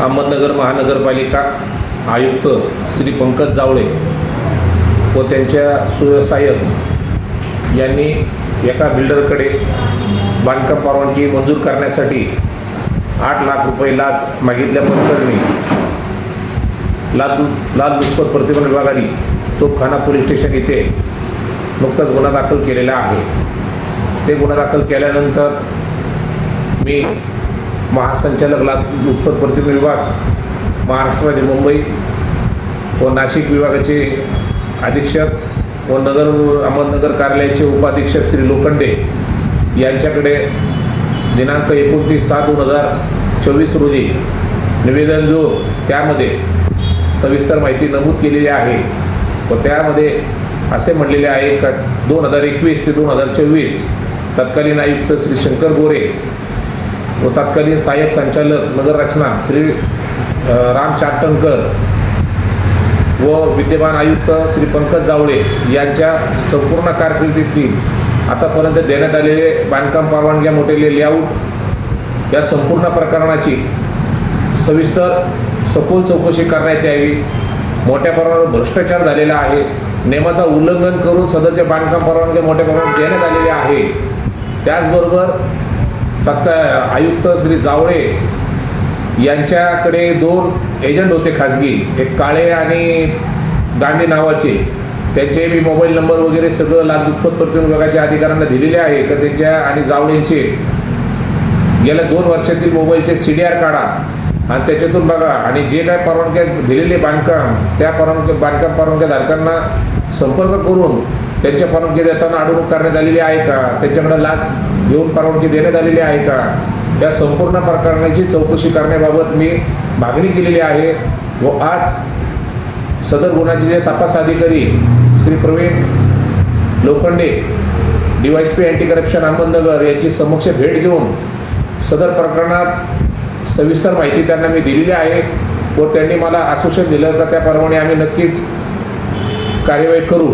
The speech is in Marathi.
अहमदनगर महानगरपालिका आयुक्त श्री पंकज जावळे व त्यांच्या सुव्यवसायक यांनी एका बिल्डरकडे बांधकाम परवानगी मंजूर करण्यासाठी आठ लाख रुपये लाच मागितल्याप्रकरणी प्रकरणी लाल लाचलुचपत प्रतिबंध विभागाने तोपखाना पोलीस स्टेशन इथे नुकताच गुन्हा दाखल केलेला आहे. ते गुन्हा दाखल केल्यानंतर मी महासंचालक लाचलुचपत प्रतिबंध विभाग महाराष्ट्र राज्य मुंबई व नाशिक विभागाचे अधीक्षक व नगर अहमदनगर कार्यालयाचे उपाधीक्षक श्री लोखंडे यांच्याकडे दिनांक एकोणतीस सात दोन हजार चोवीस रोजी निवेदन जो त्यामध्ये सविस्तर माहिती नमूद केलेली आहे. व त्यामध्ये असे म्हणलेले आहे का दोन हजार एकवीस ते दोन हजार चोवीस तत्कालीन आयुक्त श्री शंकर गोरे व तत्कालीन सहाय्यक संचालक नगररचना श्री राम चाटणकर व विद्यमान आयुक्त श्री पंकज जावळे यांच्या संपूर्ण कारकिर्दीतील आतापर्यंत देण्यात आलेले बांधकाम परवानग्या मोठेले लेआउट या संपूर्ण प्रकरणाची सविस्तर सखोल चौकशी करण्यात यावी. मोठ्या प्रमाणावर भ्रष्टाचार झालेला आहे. नियमाचा उल्लंघन करून सदरच्या बांधकाम परवानग्या मोठ्या प्रमाणात देण्यात आलेले आहे. त्याचबरोबर तत्काळ आयुक्त श्री जावळे यांच्याकडे दोन एजंट होते खाजगी एक काळे आणि गांधी नावाचे. त्यांचे मी मोबाईल नंबर वगैरे सगळं लाचलुचपत प्रतिबंध विभागाच्या अधिकाऱ्यांना दिलेले आहे. तर त्यांच्या आणि जावळेंचे गेल्या दोन वर्षातील मोबाईलचे सी डी आर काढा आणि त्याच्यातून बघा. आणि जे काय परवानग्या दिलेले बांधकाम त्या परवानग्या बांधकाम परवानग्या धारकांना संपर्क करून त्यांच्या परवानगी देताना अडवणूक करण्यात आलेली आहे का? त्यांच्याकडे लाच घेऊन परवानगी देण्यात आलेली आहे का? या संपूर्ण प्रकरणाची चौकशी करण्याबाबत मी मागणी केलेली आहे व आज सदर गुन्ह्याचे जे तपास अधिकारी Shri Pravin Lokhande D Y S P anti corruption Ahmednagar यांची समक्ष भेट घेऊन सदर प्रकरणात सविस्तर माहिती त्यांना मी दिलेली आहे व त्यांनी मला आश्वासन दिलं का त्याप्रमाणे आम्ही नक्कीच कार्यवाही करू.